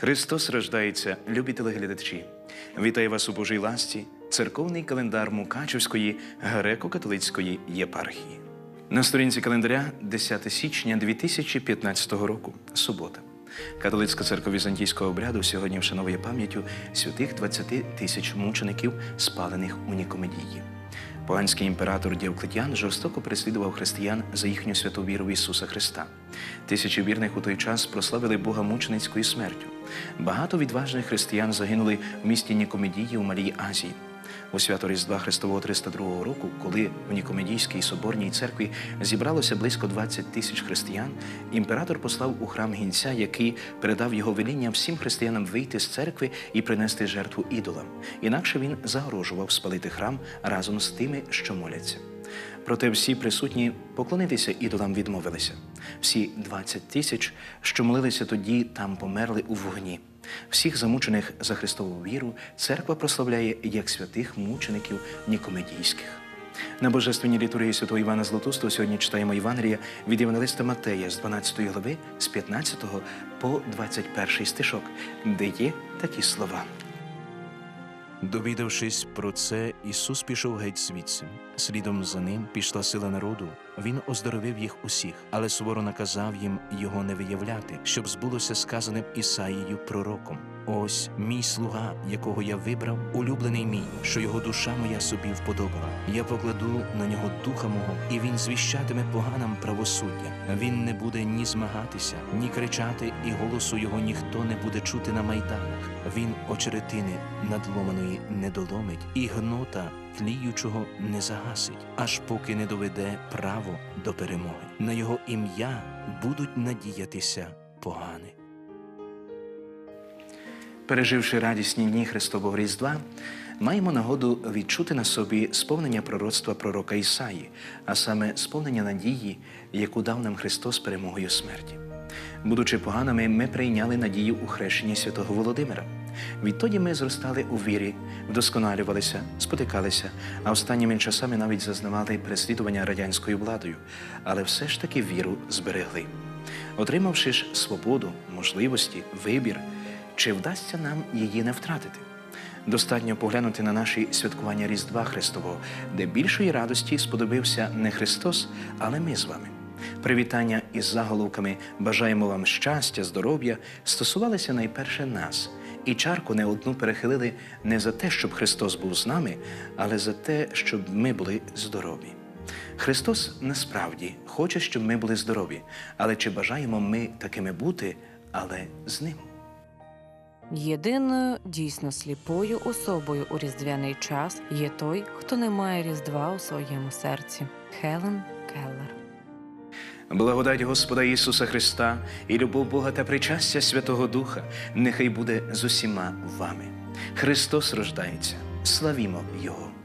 Христос рождається, любі телеглядачі. Вітаю вас у Божій ласті, церковний календар Мукачівської греко-католицької єпархії. На сторінці календаря 10 січня 2015 року, субота. Католицька церква візантійського обряду сьогодні вшановує пам'яттю святих 20 тисяч мучеників, спалених у Нікомедії. Поганський імператор Діоклетіан жорстоко переслідував християн за їхню святу віру в Ісуса Христа. Тисячі вірних у той час прославили Бога мученицькою смертю. Багато відважних християн загинули в місті Нікомедії у Малій Азії. У свято Різдва Христового 302 року, коли в Нікомедійській соборній церкві зібралося близько 20 тисяч християн, імператор послав у храм гінця, який передав його веління всім християнам вийти з церкви і принести жертву ідолам. Інакше він загрожував спалити храм разом з тими, що моляться. Проте всі присутні поклонитися ідолам відмовилися. Всі 20 тисяч, що молилися тоді, там померли у вогні. Всіх замучених за Христову віру церква прославляє як святих мучеників Нікомедійських. На божественній літургії святого Івана Златустого сьогодні читаємо Євангелія від Євангелиста Матея з 12 глави з 15 по 21 стишок, де є такі слова. Довідавшись про це, Ісус пішов геть звідси. Слідом за ним пішла сила народу. Він оздоровив їх усіх, але суворо наказав їм його не виявляти, щоб збулося сказаним Ісаїю пророком. Ось мій слуга, якого я вибрав, улюблений мій, що його душа моя собі вподобала. Я покладу на нього духа мого, і він звіщатиме поганам правосуддя. Він не буде ні змагатися, ні кричати, і голосу його ніхто не буде чути на майданах. Він очеретини надломаної не доломить, і гнота тліючого не загасить, аж поки не доведе право до перемоги. На його ім'я будуть надіятися погани. Переживши радісні дні Христового Різдва, маємо нагоду відчути на собі сповнення пророцтва пророка Ісаї, а саме сповнення надії, яку дав нам Христос перемогою смерті. Будучи поганими, ми прийняли надію у хрещенні святого Володимира. Відтоді ми зростали у вірі, вдосконалювалися, спотикалися, а останніми часами навіть зазнавали переслідування радянською владою, але все ж таки віру зберегли. Отримавши ж свободу, можливості, вибір, чи вдасться нам її не втратити? Достатньо поглянути на наші святкування Різдва Христового, де більшої радості сподобився не Христос, але ми з вами. Привітання із заголовками Бажаємо вам щастя, здоров'я стосувалися найперше нас, і чарку не одну перехилили не за те, щоб Христос був з нами, але за те, щоб ми були здорові. Христос насправді хоче, щоб ми були здорові, але чи бажаємо ми такими бути, але з ним? Єдиною дійсно сліпою особою у різдвяний час є той, хто не має різдва у своєму серці. Хелен Келлер. Благодать Господа Ісуса Христа і любов Бога та причастя Святого Духа нехай буде з усіма вами. Христос рождається. Славімо Його!